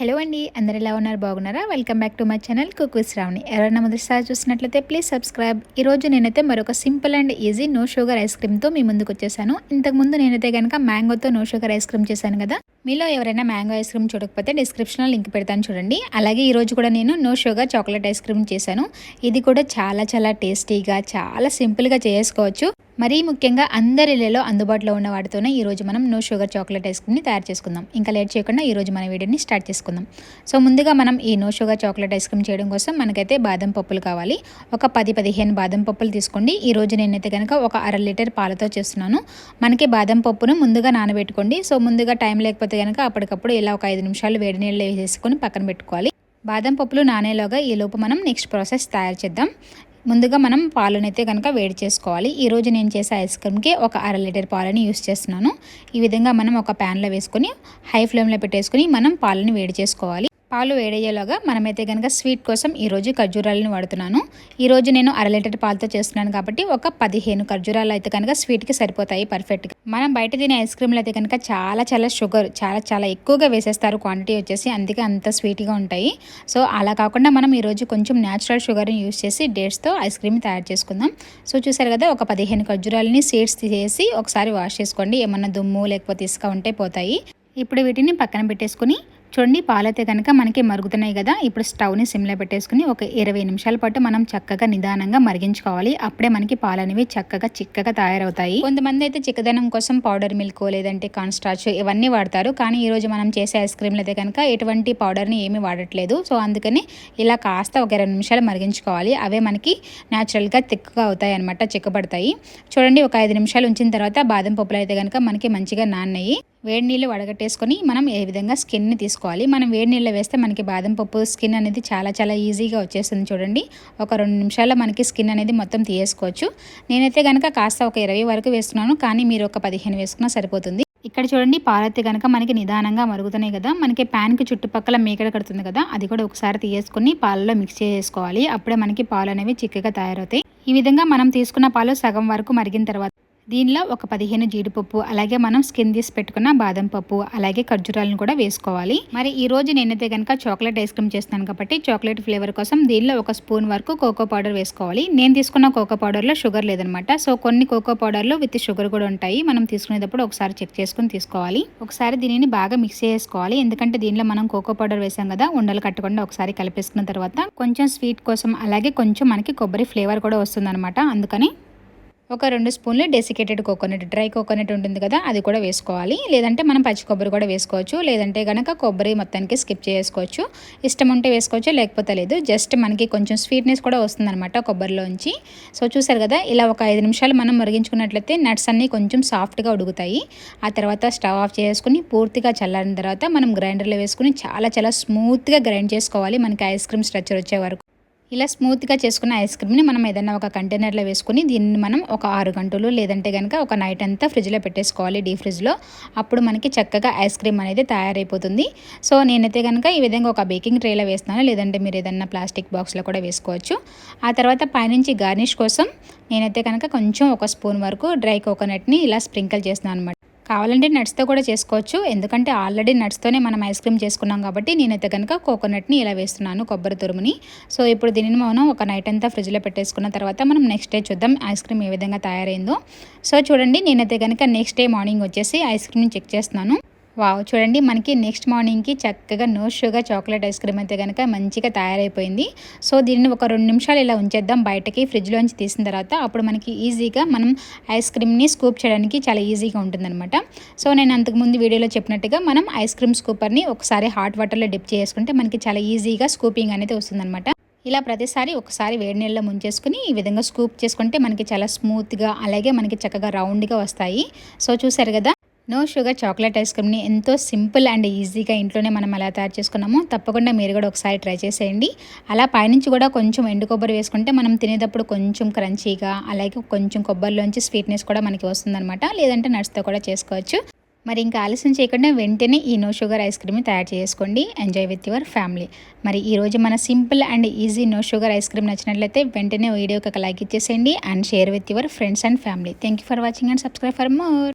Hello అండి అందరు ఎలా ఉన్నారు? బాగున్నారా? Welcome back to my channel cook with Ravani ఎవరైనా మొదటిసారి చూసినట్లయితే ప్లీజ్ సబ్స్క్రైబ్ ఈరోజు నేనైతే మరొక simple and easy no sugar ice క్రీమ్తో మీ ముందుకు వచ్చేసాను. ఇంతకుముందు నేనైతే కనుక మ్యాంగోతో నో షుగర్ ఐస్ క్రీమ్ చేశాను కదా. మీలో ఎవరైనా మ్యాంగో ఐస్ క్రీమ్ చూడకపోతే డిస్క్రిప్షన్లో లింక్ పెడతాను చూడండి. అలాగే ఈరోజు కూడా నేను no sugar chocolate ice cream చేశాను. ఇది కూడా చాలా చాలా టేస్టీగా చాలా సింపుల్గా చేసుకోవచ్చు. మరీ ముఖ్యంగా అందరిలో అందుబాటులో ఉన్న వాటితోనే ఈరోజు మనం నో షుగర్ చాక్లెట్ ఐస్ క్రీమ్ని తయారు చేసుకుందాం. ఇంకా లేట్ చేయకుండా ఈరోజు మన వీడియోని స్టార్ట్ చేసుకుందాం. సో ముందుగా మనం ఈ no sugar chocolate ice cream చేయడం కోసం మనకైతే బాదం పప్పులు కావాలి. ఒక పది పదిహేను బాదం పప్పులు తీసుకోండి. ఈరోజు నేనైతే కనుక ఒక అర లీటర్ పాలతో చేస్తున్నాను. మనకి బాదం పప్పును ముందుగా నానబెట్టుకోండి. సో ముందుగా టైం లేకపోతే కనుక అప్పటికప్పుడు ఇలా ఒక ఐదు నిమిషాలు వేడి నీళ్ళు వేసేసుకొని పక్కన పెట్టుకోవాలి. బాదం పప్పులు నానేలోగా ఈ లోపు మనం నెక్స్ట్ ప్రాసెస్ తయారు చేద్దాం. ముందుగా మనం పాలనైతే కనుక వేడి చేసుకోవాలి. ఈరోజు నేను చేసే ఐస్ క్రీమ్కి ఒక అర లీటర్ పాలని యూస్ చేస్తున్నాను. ఈ విధంగా మనం ఒక ప్యాన్లో వేసుకొని హై ఫ్లేమ్లో పెట్టేసుకొని మనం పాలని వేడి చేసుకోవాలి. పాలు వేడయ్యేలాగా మనమైతే కనుక స్వీట్ కోసం ఈరోజు ఖర్జూరాలను వాడుతున్నాను. ఈరోజు నేను అర లీటర్ పాలతో చేస్తున్నాను కాబట్టి ఒక పదిహేను ఖర్జూరాలు అయితే కనుక స్వీట్కి సరిపోతాయి పర్ఫెక్ట్గా. మనం బయట తినే ఐస్ క్రీమ్లు అయితే కనుక చాలా చాలా షుగర్ చాలా చాలా ఎక్కువగా వేసేస్తారు క్వాంటిటీ వచ్చేసి అందుకే అంత స్వీట్గా ఉంటాయి. సో అలా కాకుండా మనం ఈరోజు కొంచెం న్యాచురల్ షుగర్ని యూస్ చేసి డేట్స్తో ఐస్ క్రీమ్ తయారు చేసుకుందాం. సో చూసారు కదా ఒక పదిహేను ఖర్జూరాలని సీడ్స్ తీసేసి ఒకసారి వాష్ చేసుకోండి. ఏమన్నా దుమ్ము లేకపోతే ఇసుక ఉంటే పోతాయి. ఇప్పుడు వీటిని పక్కన పెట్టేసుకుని చూడండి పాలైతే కనుక మనకి మరుగుతున్నాయి కదా ఇప్పుడు స్టవ్ని సిమ్లో పెట్టేసుకుని ఒక ఇరవై నిమిషాల పాటు మనం చక్కగా నిదానంగా మరిగించుకోవాలి. అప్పుడే మనకి పాలు అనేవి చక్కగా చిక్కగా తయారవుతాయి. కొంతమంది అయితే చిక్కదనం కోసం పౌడర్ మిల్క్ లేదంటే కాన్స్టాచ్ ఇవన్నీ వాడతారు. కానీ ఈరోజు మనం చేసే ఐస్ క్రీమ్లు అయితే కనుక ఎటువంటి పౌడర్ని ఏమీ వాడట్లేదు. సో అందుకని ఇలా కాస్త ఒక ఇరవై నిమిషాలు మరిగించుకోవాలి. అవే మనకి న్యాచురల్గా తిక్కుగా అవుతాయి అనమాట చిక్కబడతాయి. చూడండి ఒక ఐదు నిమిషాలు ఉంచిన తర్వాత బాదం పప్పులు అయితే కనుక మనకి మంచిగా నాన్నయ్యి వేడి నీళ్ళు వడగట్టేసుకొని మనం ఏ విధంగా స్కిన్ని తీసుకోవాలి. మనం వేడి నీళ్ళు వేస్తే మనకి బాదం పప్పు స్కిన్ అనేది చాలా చాలా ఈజీగా వచ్చేస్తుంది చూడండి. ఒక రెండు నిమిషాల్లో మనకి స్కిన్ అనేది మొత్తం తీయేసుకోవచ్చు నేనైతే కనుక కాస్త ఒక ఇరవై వరకు వేస్తున్నాను కానీ మీరు ఒక పదిహేను వేసుకున్నా సరిపోతుంది. ఇక్కడ చూడండి పాలైతే కనుక మనకి నిదానంగా మరుగుతున్నాయి కదా. మనకి ప్యాన్కి చుట్టుపక్కల మేకడ కడుతుంది కదా. అది కూడా ఒకసారి తీయేసుకొని పాలలో మిక్స్ చేసుకోవాలి. అప్పుడే మనకి పాలు అనేవి చిక్కగా తయారవుతాయి. ఈ విధంగా మనం తీసుకున్న పాలు సగం వరకు మరిగిన తర్వాత దీనిలో ఒక పదిహేను జీడిపప్పు అలాగే మనం స్కిన్ తీసి పెట్టుకున్న బాదం పప్పు అలాగే ఖర్జూరాలను కూడా వేసుకోవాలి. మరి ఈ రోజు నేనైతే కనుక చాక్లెట్ ఐస్ క్రీమ్ చేస్తాను కాబట్టి చాక్లెట్ ఫ్లేవర్ కోసం దీనిలో ఒక స్పూన్ వరకు కోకో పౌడర్ వేసుకోవాలి. నేను తీసుకున్న కోకో పౌడర్లో షుగర్ లేదనమాట. సో కొన్ని కోకో పౌడర్లో విత్ షుగర్ కూడా ఉంటాయి. మనం తీసుకునేటప్పుడు ఒకసారి చెక్ చేసుకుని తీసుకోవాలి. ఒకసారి దీనిని బాగా మిక్స్ చేసుకోవాలి. ఎందుకంటే దీనిలో మనం కోకో పౌడర్ వేసాం కదా ఉండలు కట్టకుండా ఒకసారి కలిపేసుకున్న తర్వాత కొంచెం స్వీట్ కోసం అలాగే కొంచెం మనకి కొబ్బరి ఫ్లేవర్ కూడా వస్తుంది అందుకని ఒక రెండు స్పూన్లు డెసికేటెడ్ కోకోనట్ డ్రై కోకోనట్ ఉంటుంది కదా అది కూడా వేసుకోవాలి. లేదంటే మనం పచ్చి కొబ్బరి కూడా వేసుకోవచ్చు. లేదంటే కనుక కొబ్బరి మొత్తానికి స్కిప్ చేసుకోవచ్చు. ఇష్టం ఉంటే వేసుకోవచ్చు లేకపోతే లేదు. జస్ట్ మనకి కొంచెం స్వీట్నెస్ కూడా వస్తుందన్నమాట కొబ్బరిలోంచి. సో చూసారు కదా ఇలా ఒక ఐదు నిమిషాలు మనం మరిగించుకున్నట్లయితే నట్స్ అన్నీ కొంచెం సాఫ్ట్గా ఉడుకుతాయి. ఆ తర్వాత స్టవ్ ఆఫ్ చేసుకుని పూర్తిగా చల్లారిన తర్వాత మనం గ్రైండర్లో వేసుకుని చాలా చాలా స్మూత్గా గ్రైండ్ చేసుకోవాలి. మనకి ఐస్ క్రీమ్ స్ట్రక్చర్ వచ్చే వరకు. ఇలా స్మూత్గా చేసుకున్న ఐస్ క్రీమ్ని మనం ఏదైనా ఒక కంటైనర్లో వేసుకుని దీన్ని మనం ఒక ఆరు గంటలు లేదంటే కనుక ఒక నైట్ అంతా ఫ్రిడ్జ్లో పెట్టేసుకోవాలి డీ ఫ్రిడ్జ్లో. అప్పుడు మనకి చక్కగా ఐస్ క్రీమ్ అనేది తయారైపోతుంది. సో నేనైతే కనుక ఈ విధంగా ఒక బేకింగ్ ట్రేలో వేస్తున్నాను. లేదంటే మీరు ఏదైనా ప్లాస్టిక్ బాక్స్లో కూడా వేసుకోవచ్చు. ఆ తర్వాత పైనుంచి గార్నిష్ కోసం నేనైతే కనుక కొంచెం ఒక స్పూన్ వరకు డ్రై కోకోనట్ని ఇలా స్ప్రింకిల్ చేస్తున్నాను అనమాట కావాలంటే నట్స్తో కూడా చేసుకోవచ్చు. ఎందుకంటే ఆల్రెడీ నట్స్తోనే మనం ఐస్ క్రీమ్ చేసుకున్నాం కాబట్టి నేనైతే కనుక కోకోనట్ని ఇలా వేస్తున్నాను కొబ్బరి తురుముని. సో ఇప్పుడు దీనిని మనం ఒక నైట్ అంతా ఫ్రిడ్జ్లో పెట్టేసుకున్న తర్వాత మనం నెక్స్ట్ డే చూద్దాం ఐస్ క్రీమ్ ఏ విధంగా తయారైందో. సో చూడండి నేనైతే కనుక నెక్స్ట్ డే మార్నింగ్ వచ్చేసి ఐస్ క్రీమ్ని చెక్ చేస్తున్నాను. వావ్. చూడండి మనకి నెక్స్ట్ మార్నింగ్కి చక్కగా no sugar chocolate ice cream అయితే కనుక మంచిగా తయారైపోయింది. సో దీనిని ఒక రెండు నిమిషాలు ఇలా ఉంచేద్దాం బయటకి ఫ్రిడ్జ్లోంచి తీసిన తర్వాత. అప్పుడు మనకి ఈజీగా మనం ఐస్ క్రీమ్ని స్కూప్ చేయడానికి చాలా ఈజీగా ఉంటుందన్నమాట. సో నేను అంతకుముందు వీడియోలో చెప్పినట్టుగా మనం ఐస్ క్రీమ్ స్కూపర్ని ఒకసారి హాట్ వాటర్లో డిప్ చేసుకుంటే మనకి చాలా ఈజీగా స్కూపింగ్ అనేది వస్తుందన్నమాట. ఇలా ప్రతిసారి ఒకసారి వేడి నీళ్ళలో ముంచేసుకుని ఈ విధంగా స్కూప్ చేసుకుంటే మనకి చాలా స్మూత్గా అలాగే మనకి చక్కగా రౌండ్గా వస్తాయి. సో చూసారు కదా నో షుగర్ చాక్లెట్ ఐస్ క్రీమ్ని ఎంతో సింపుల్ అండ్ ఈజీగా ఇంట్లోనే మనం ఎలా తయారు చేసుకున్నామో. తప్పకుండా మీరు కూడా ఒకసారి ట్రై చేసేయండి. అలా పైనుంచి కూడా కొంచెం ఎండు కొబ్బరి వేసుకుంటే మనం తినేటప్పుడు కొంచెం క్రంచీగా అలాగే కొంచెం కొబ్బరిలోంచి స్వీట్నెస్ కూడా మనకి వస్తుందన్నమాట. లేదంటే నట్స్తో కూడా చేసుకోవచ్చు. మరి ఇంకా ఆలస్యం చేయకుండా వెంటనే ఈ నో షుగర్ ఐస్ క్రీమ్ని తయారు చేసుకోండి. Enjoy with your family. మరి ఈరోజు మన simple and easy no sugar ice cream నచ్చినట్లయితే వెంటనే వీడియోకి ఒక లైక్ ఇచ్చేసేయండి. And share with your friends and family. Thank for watching and subscribe for more.